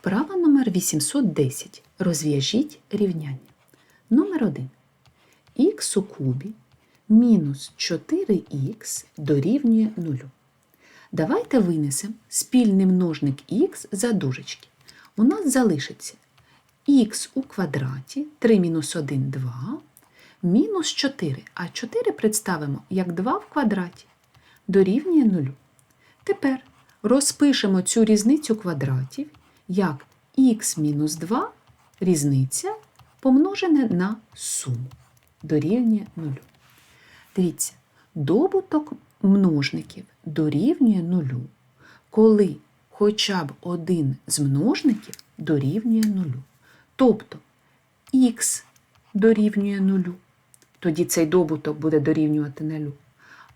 Вправа номер 810. Розв'яжіть рівняння. Номер 1. Х у кубі мінус 4х дорівнює 0. Давайте винесемо спільний множник х за дужечки. У нас залишиться х у квадраті 3 мінус 1 – 2, мінус 4, а 4 представимо як 2 в квадраті, дорівнює 0. Тепер розпишемо цю різницю квадратів як х мінус 2 різниця помножене на суму дорівнює 0. Дивіться, добуток множників дорівнює 0, коли хоча б один з множників дорівнює 0. Тобто х дорівнює 0, тоді цей добуток буде дорівнювати 0.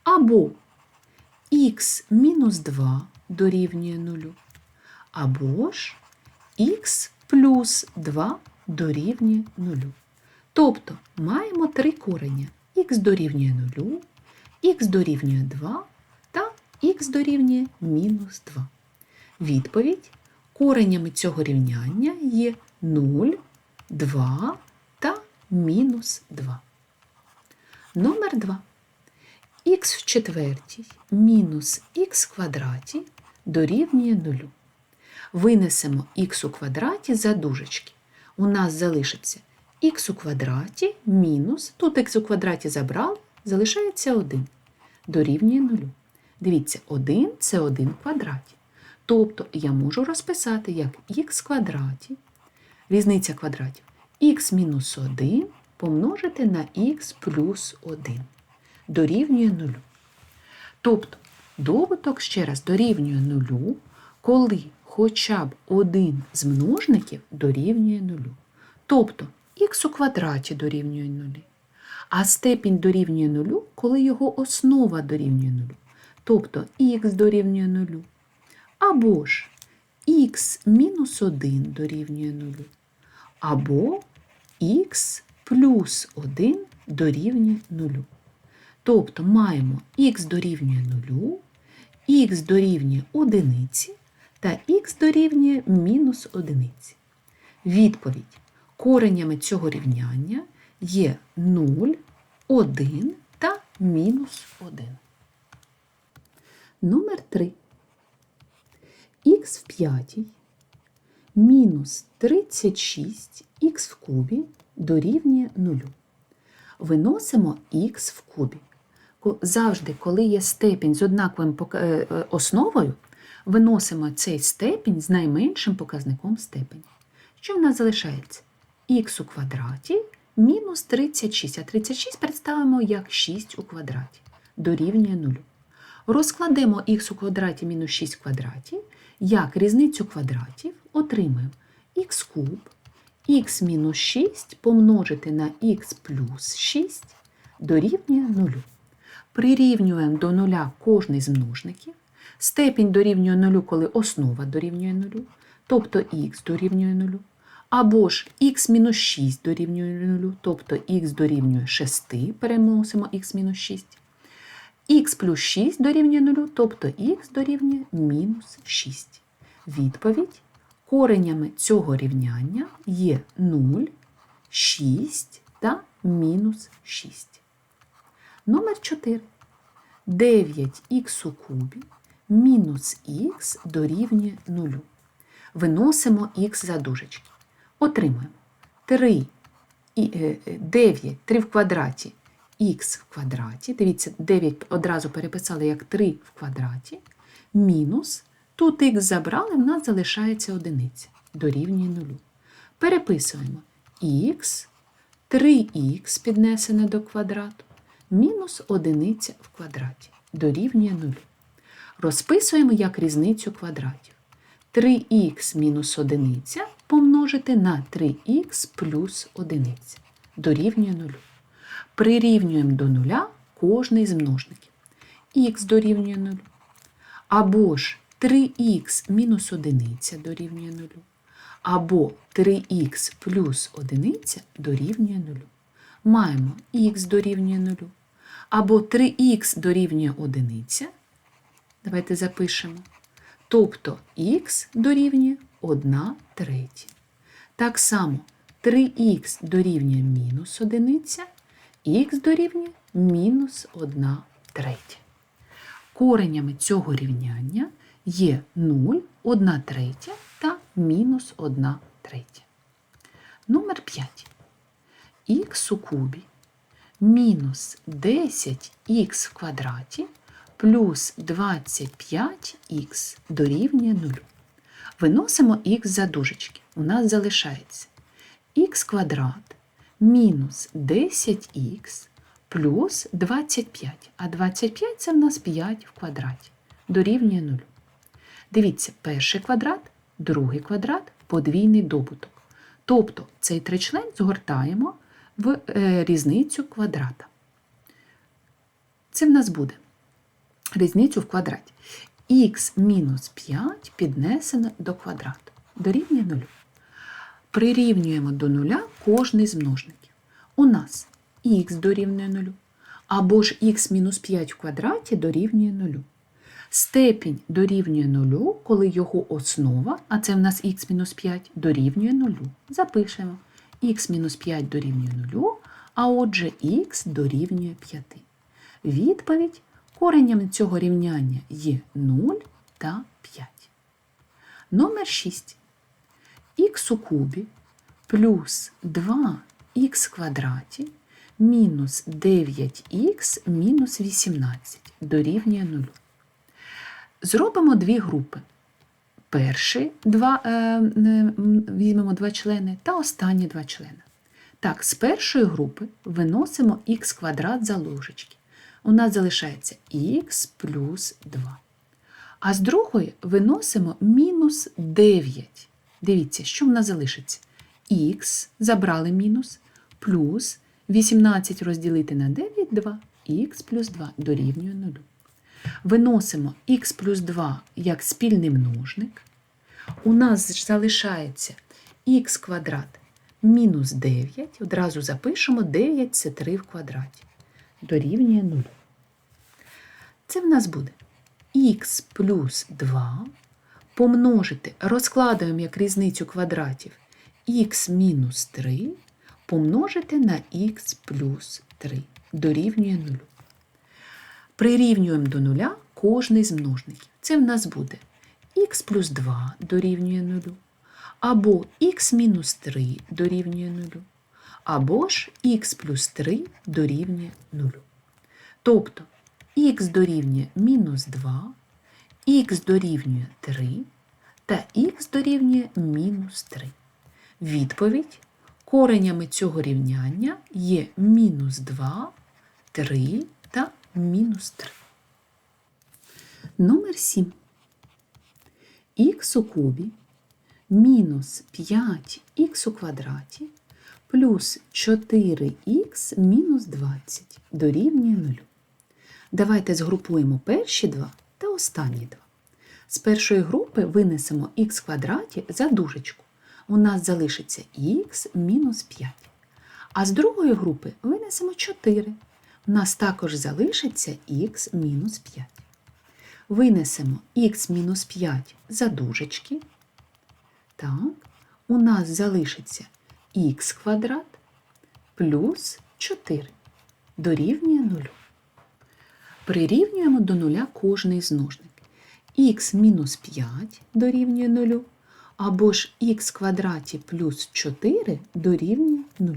Або х мінус 2 дорівнює 0, або ж х плюс 2 дорівнює 0. Тобто маємо три корення х дорівнює 0, х дорівнює 2 та х дорівнює мінус 2. Відповідь коренями цього рівняння є 0, 2 та мінус 2. Номер 2. х в четвертій мінус х квадраті дорівнює 0. Винесемо х у квадраті за дужечки. У нас залишиться х у квадраті мінус, тут х у квадраті забрав, залишається 1. Дорівнює 0. Дивіться, 1 це 1 в квадраті. Тобто я можу розписати як х квадраті, різниця квадратів, х мінус 1 помножити на х плюс 1. Дорівнює 0. Тобто добуток ще раз дорівнює 0, коли хоча б один з множників дорівнює 0. Тобто х у квадраті дорівнює 0. А степінь дорівнює 0, коли його основа дорівнює 0. Тобто х дорівнює 0. Або ж х мінус 1 дорівнює 0. Або х плюс 1 дорівнює 0. Тобто маємо х дорівнює 0, х дорівнює 1 та х дорівнює мінус 1. Відповідь коренями цього рівняння є 0, 1 та мінус 1. Номер 3. х в п'ятій мінус 36х в кубі дорівнює 0. Виносимо х в кубі. Завжди, коли є степінь з однаковим е, е, основою, виносимо цей степінь з найменшим показником степені. Що в нас залишається? х у квадраті мінус 36, а 36 представимо як 6 у квадраті, дорівнює 0. Розкладемо х у квадраті мінус 6 в квадраті, як різницю квадратів отримаємо х куб, х мінус 6 помножити на х плюс 6 дорівнює 0. Прирівнюємо до нуля кожний з множників. Степінь дорівнює 0, коли основа дорівнює 0, тобто х дорівнює 0. Або ж х мінус 6 дорівнює 0, тобто х дорівнює 6, переносимо х мінус 6. х плюс 6 дорівнює 0, тобто х дорівнює мінус 6. Відповідь коренями цього рівняння є 0, 6 та мінус 6. Номер 4. 9х у кубі мінус х дорівнює 0. Виносимо х за дужечки. Отримаємо 3 і, е, е, 9, 3 в квадраті, х в квадраті. Дивіться, 9 одразу переписали як 3 в квадраті. Мінус, тут х забрали, в нас залишається одиниця. Дорівнює 0. Переписуємо х, 3х піднесене до квадрату, мінус одиниця в квадраті. Дорівнює 0. Розписуємо як різницю квадратів. 3х мінус 1 помножити на 3х плюс 1 дорівнює 0. Прирівнюємо до нуля кожний з множників. х дорівнює 0. Або ж 3х мінус 1 дорівнює 0. Або 3х плюс 1 дорівнює 0. Маємо х дорівнює 0. Або 3х дорівнює 1. Давайте запишемо. Тобто х дорівнює 1 третя. Так само 3х дорівнює мінус одиниця, х дорівнює мінус 1 третя. Коренями цього рівняння є 0, 1 третя та мінус 1 третя. Номер 5. х у кубі мінус 10х в квадраті плюс 25х дорівнює 0. Виносимо х за дужечки. У нас залишається х квадрат мінус 10х плюс 25. А 25 це в нас 5 в квадраті. Дорівнює 0. Дивіться, перший квадрат, другий квадрат, подвійний добуток. Тобто цей тричлен згортаємо в е, різницю квадрата. Це в нас буде різницю в квадраті. х мінус 5 піднесено до квадрату. Дорівнює 0. Прирівнюємо до нуля кожний з множників. У нас х дорівнює 0, або ж х мінус 5 в квадраті дорівнює 0. Степінь дорівнює 0, коли його основа, а це в нас х мінус 5, дорівнює 0. Запишемо х мінус 5 дорівнює 0, а отже х дорівнює 5. Відповідь коренням цього рівняння є 0 та 5. Номер 6. х у кубі плюс 2х квадраті мінус 9х мінус 18 дорівнює 0. Зробимо дві групи. Перші два, е, е, візьмемо два члени та останні два члени. Так, з першої групи виносимо х квадрат за ложечки. У нас залишається х плюс 2. А з другої виносимо мінус 9. Дивіться, що в нас залишиться? Х забрали мінус, плюс 18 розділити на 9 2, х плюс 2 дорівнює 0. Виносимо х плюс 2 як спільний множник. У нас залишається х квадрат мінус 9. Одразу запишемо 9 це 3 в квадраті. Дорівнює 0. Це в нас буде х плюс 2 помножити, розкладаємо як різницю квадратів х мінус 3 помножити на х плюс 3 дорівнює 0. Прирівнюємо до нуля кожний з множників. Це в нас буде х плюс 2 дорівнює 0, або х мінус 3 дорівнює 0, або ж х плюс 3 дорівнює 0. Тобто х дорівнює мінус 2, х дорівнює 3 та х дорівнює мінус 3. Відповідь коренями цього рівняння є мінус 2, 3 та мінус 3. Номер 7. х у кубі мінус 5х у квадраті плюс 4х мінус 20 дорівнює 0. Давайте згрупуємо перші два та останні два. З першої групи винесемо х квадраті за дужечку. У нас залишиться х мінус 5. А з другої групи винесемо 4. У нас також залишиться х мінус 5. Винесемо х мінус 5 за дужечки. Так, у нас залишиться х квадрат плюс 4 дорівнює 0. Прирівнюємо до нуля кожний з множників. х мінус 5 дорівнює 0, або ж х квадраті плюс 4 дорівнює 0.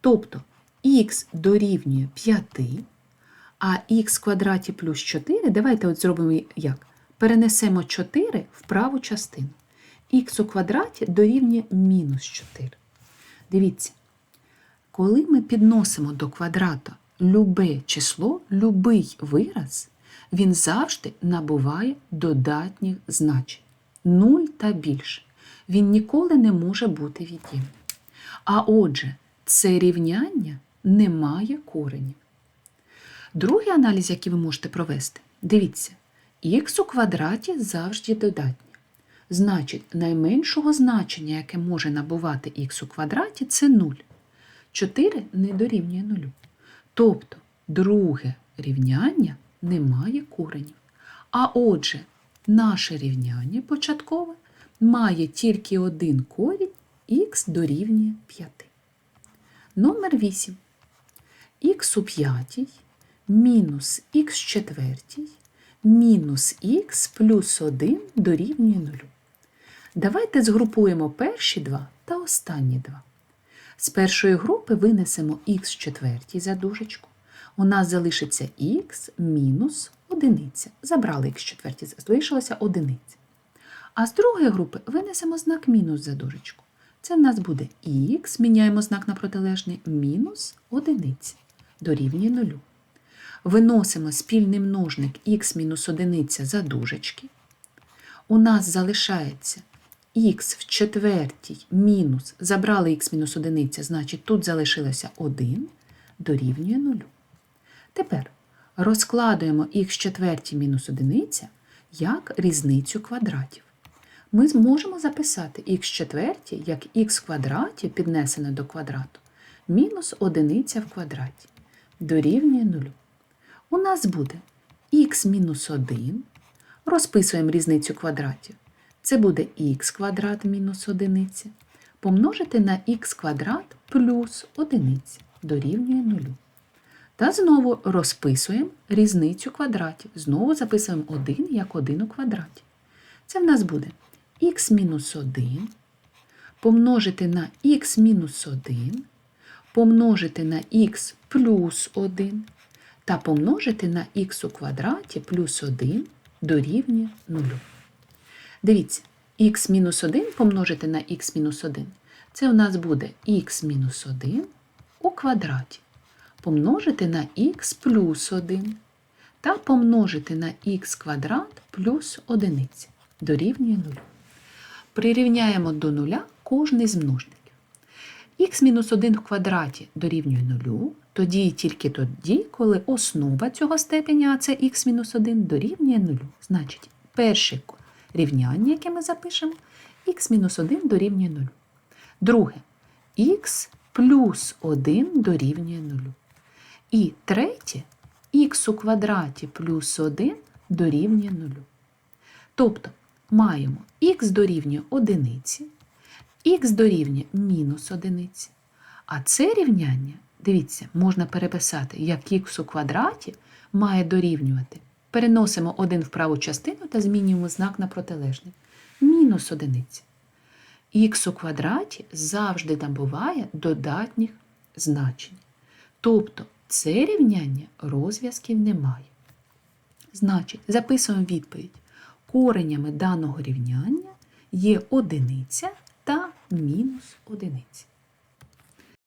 Тобто х дорівнює 5, а х квадраті плюс 4, давайте от зробимо як? Перенесемо 4 в праву частину. х у квадраті дорівнює мінус 4. Дивіться, коли ми підносимо до квадрата любе число, любий вираз, він завжди набуває додатніх значень. 0 та більше. Він ніколи не може бути від'ємним. А отже, це рівняння не має коренів. Другий аналіз, який ви можете провести, дивіться, х у квадраті завжди додатнє. Значить, найменшого значення, яке може набувати х у квадраті, це 0. 4 не дорівнює 0. Тобто, друге рівняння не має коренів. А отже, наше рівняння початкове має тільки один корінь х дорівнює 5. Номер 8. х у п'ятій мінус х четвертій мінус х плюс 1 дорівнює 0. Давайте згрупуємо перші два та останні два. З першої групи винесемо х четвертій за дужечку. У нас залишиться х мінус одиниця. Забрали х четвертій, залишилася одиниця. А з другої групи винесемо знак мінус за дужечку. Це в нас буде х, міняємо знак на протилежний, мінус одиниця дорівнює нулю. Виносимо спільний множник х мінус одиниця за дужечки. У нас залишається х в четвертій мінус, забрали х мінус одиниця, значить тут залишилося 1 дорівнює нулю. Тепер розкладуємо х четвертій мінус одиниця як різницю квадратів. Ми зможемо записати х четвертій як х в квадраті піднесене до квадрату мінус одиниця в квадраті дорівнює нулю. У нас буде х мінус 1, розписуємо різницю квадратів. Це буде х квадрат мінус одиниця, помножити на х квадрат плюс одиниця дорівнює нулю. Та знову розписуємо різницю квадратів. Знову записуємо 1 як 1 у квадраті. Це в нас буде мінус 1 помножити на х мінус 1, помножити на х плюс 1 та помножити на х у квадраті плюс 1 дорівнює 0. Дивіться, х-1 помножити на х-1. Це у нас буде х-1 у квадраті. Помножити на х плюс 1 та помножити на х квадрат плюс 1 дорівнює 0. Прирівняємо до нуля кожний з множників. х мінус 1 в квадраті дорівнює 0, тоді і тільки тоді, коли основа цього степеня, а це х мінус 1 дорівнює 0. Значить, перше рівняння, яке ми запишемо, х мінус 1 дорівнює 0. Друге, х плюс 1 дорівнює 0. І третє, х у квадраті плюс 1 дорівнює 0. Тобто маємо х дорівнює 1, х дорівнює мінус 1. А це рівняння, дивіться, можна переписати, як х у квадраті має дорівнювати. Переносимо 1 в праву частину та змінюємо знак на протилежний. Мінус 1. Х у квадраті завжди набуває додатніх значень. Тобто це рівняння розв'язків немає. Значить, записуємо відповідь. Коренями даного рівняння є одиниця та мінус одиниця.